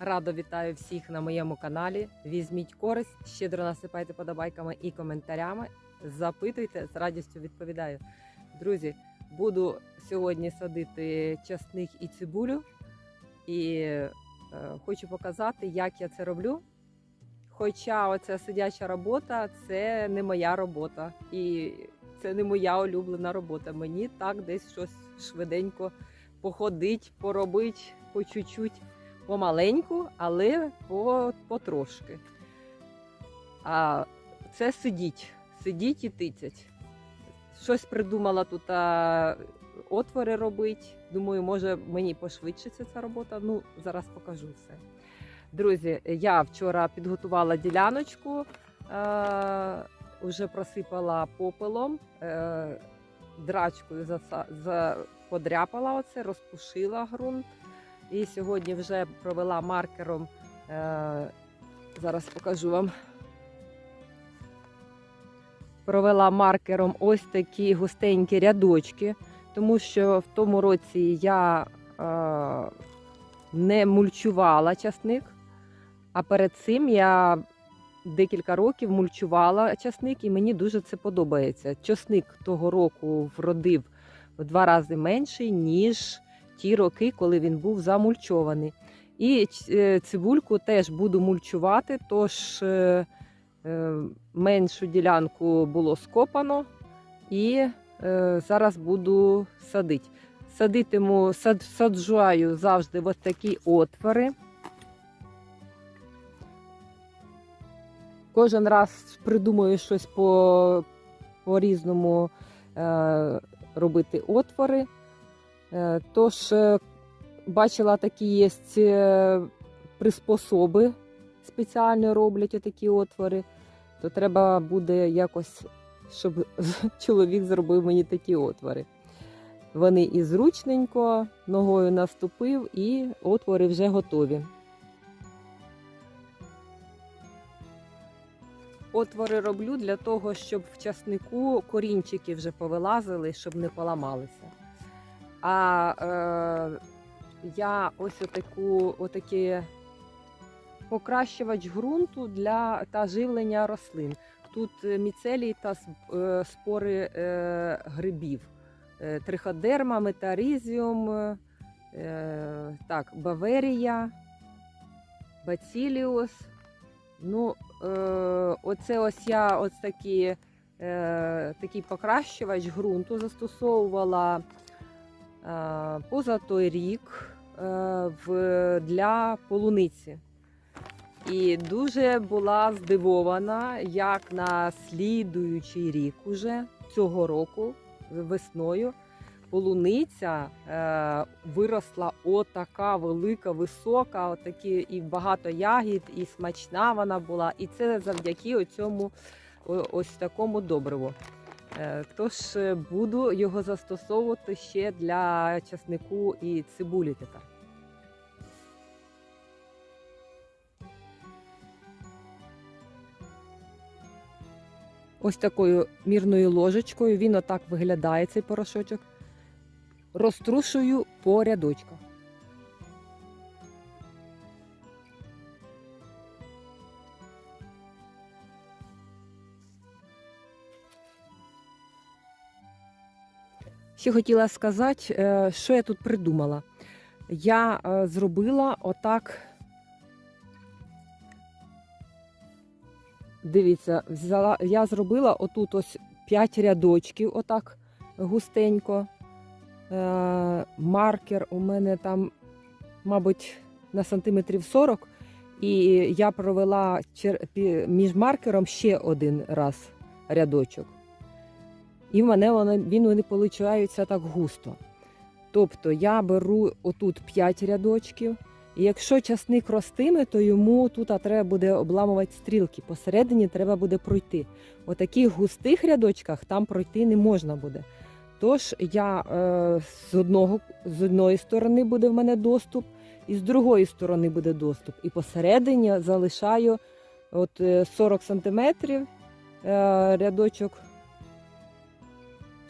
Радо вітаю всіх на моєму каналі. Візьміть користь, щедро насипайте подобайками і коментарями. Запитуйте, з радістю відповідаю. Друзі, буду сьогодні садити часник і цибулю. І е, хочу показати, як я це роблю. Хоча оця сидяча робота це не моя робота. І це не моя улюблена робота. Мені так десь щось швиденько походить, поробить по чуть-чуть, помаленьку, але по, потрошки. А це сидіть, сидіть і тицять. Щось придумала тут отвори робити. Думаю, може мені пошвидшиться ця робота. Ну, зараз покажу все. Друзі, я вчора підготувала діляночку, е, вже просипала попелом, е, драчкою подряпала оце, розпушила ґрунт. І сьогодні вже провела маркером. Е, зараз покажу вам. Провела маркером ось такі густенькі рядочки, тому що в тому році я е, не мульчувала часник, а перед цим я декілька років мульчувала часник, і мені дуже це подобається. Часник того року вродив в два рази менший, ніж ті роки, коли він був замульчований. І е, цибульку теж буду мульчувати, тож е, е, меншу ділянку було скопано і е, зараз буду садити. Садитиму, сад, саджаю завжди ось такі отвори. Кожен раз придумую щось по, по різному е, робити отвори. Е, Тож е, бачила такі є е, приспособи, спеціально роблять отакі отвори, то треба буде якось, щоб чоловік зробив мені такі отвори. Вони і зручненько, ногою наступив, і отвори вже готові. Отвори роблю для того, щоб в часнику корінчики вже повилазили, щоб не поламалися. А е, я ось отаку, отакі покращувач ґрунту для та живлення рослин. Тут е, міцелій та е, спори е, грибів. Е, Триходерма, метаризіум, е, так, баверія, баціліус. Ну, е, оце ось я ось такі, е, такий покращувач ґрунту застосовувала поза той рік е, для полуниці. І дуже була здивована, як на слідуючий рік уже цього року весною полуниця е, виросла отака велика, висока, отакі, і багато ягід, і смачна вона була. І це завдяки цьому ось такому добриву. Е, Тож буду його застосовувати ще для часнику і цибулі тепер. Ось такою мірною ложечкою він отак виглядає цей порошочок. Розтрушую по рядочках. Ще хотіла сказати, е, що я тут придумала. Я е, зробила отак. Дивіться, взяла, я зробила отут ось 5 рядочків, отак густенько. Е, маркер у мене там, мабуть, на сантиметрів 40. І я провела між маркером ще один раз рядочок. І в мене вони, він получаються так густо. Тобто я беру отут 5 рядочків. І якщо часник ростиме, то йому тут треба буде обламувати стрілки. Посередині треба буде пройти. У таких густих рядочках там пройти не можна буде. Тож я е, з, одного, з одної сторони буде в мене доступ, і з другої сторони буде доступ. І посередині залишаю от, е, 40 см е, рядочок,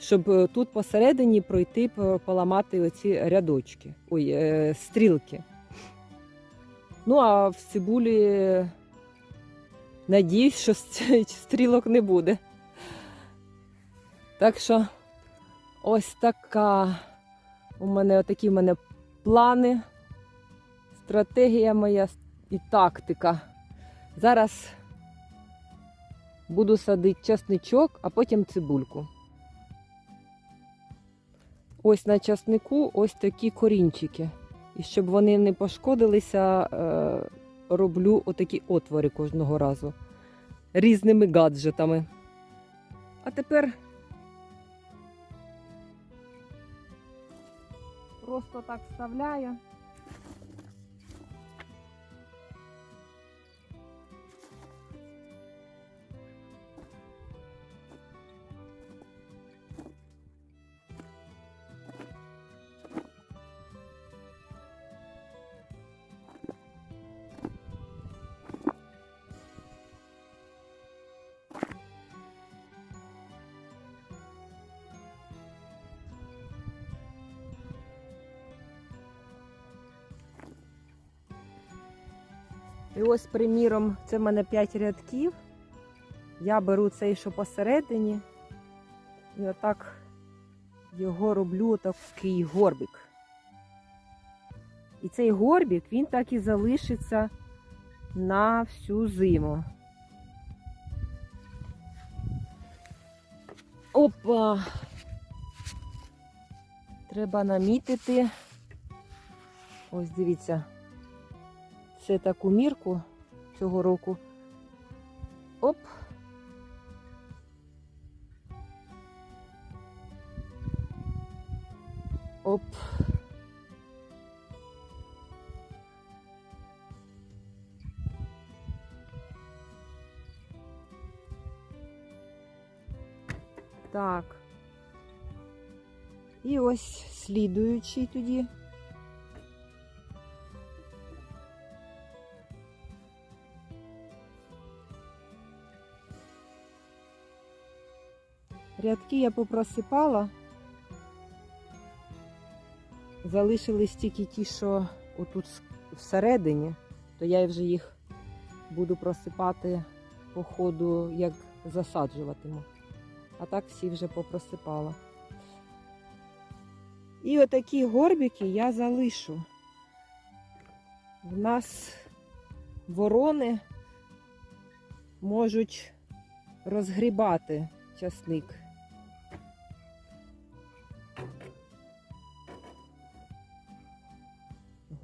щоб е, тут посередині пройти, поламати оці рядочки, ой, е, стрілки. Ну, а в цибулі надіюсь, що стрілок не буде. Так що ось така у мене такі в мене плани, стратегія моя і тактика. Зараз буду садити часничок, а потім цибульку. Ось на часнику ось такі корінчики. І щоб вони не пошкодилися, е, роблю отакі отвори кожного разу різними гаджетами. А тепер просто так вставляю. І ось, приміром, це в мене 5 рядків. Я беру цей, що посередині, і отак його роблю такий горбик. І цей горбик, він так і залишиться на всю зиму. Опа! Треба намітити. Ось дивіться. Це таку мірку цього року. Оп. Оп. Так. І ось слідуючий тоді. Рядки я попросипала. Залишились тільки ті, що отут всередині, то я вже їх буду просипати по ходу, як засаджуватиму. А так всі вже попросипала. І отакі горбики я залишу. В нас ворони можуть розгрібати часник.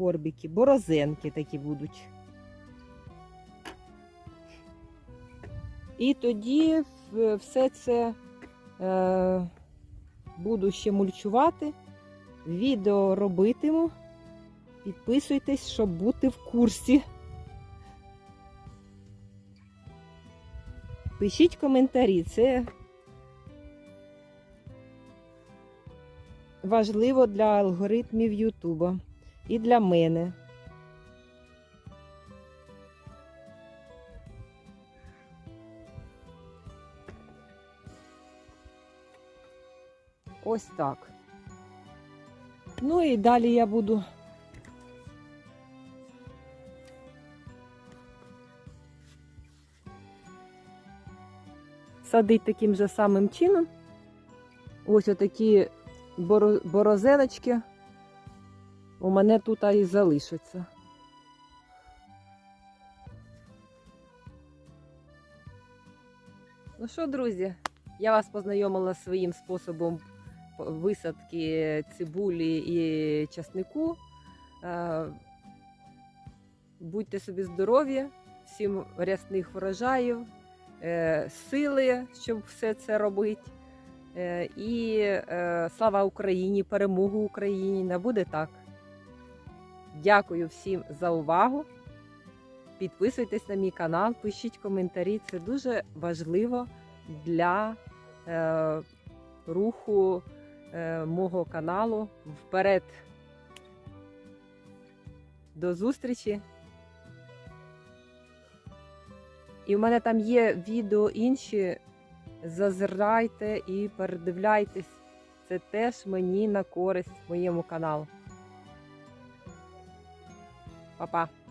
Горбики, борозенки такі будуть. І тоді все це е, буду ще мульчувати, відео робитиму. Підписуйтесь, щоб бути в курсі. Пишіть коментарі, це важливо для алгоритмів Ютуба і для мене. Ось так. Ну і далі я буду садити таким же самим чином. Ось отакі боро- борозеночки у мене тут і залишаться. Ну що, друзі, я вас познайомила своїм способом висадки цибулі і часнику. Е, Будьте собі здорові, всім рясних врожаїв, е, сили, щоб все це робити. Е, І слава Україні, перемогу Україні! Не буде так. Дякую всім за увагу. Підписуйтесь на мій канал, пишіть коментарі. Це дуже важливо для е, руху е, мого каналу вперед. До зустрічі! І в мене там є відео інші. Зазирайте і передивляйтесь. Це теж мені на користь моєму каналу. Moikka!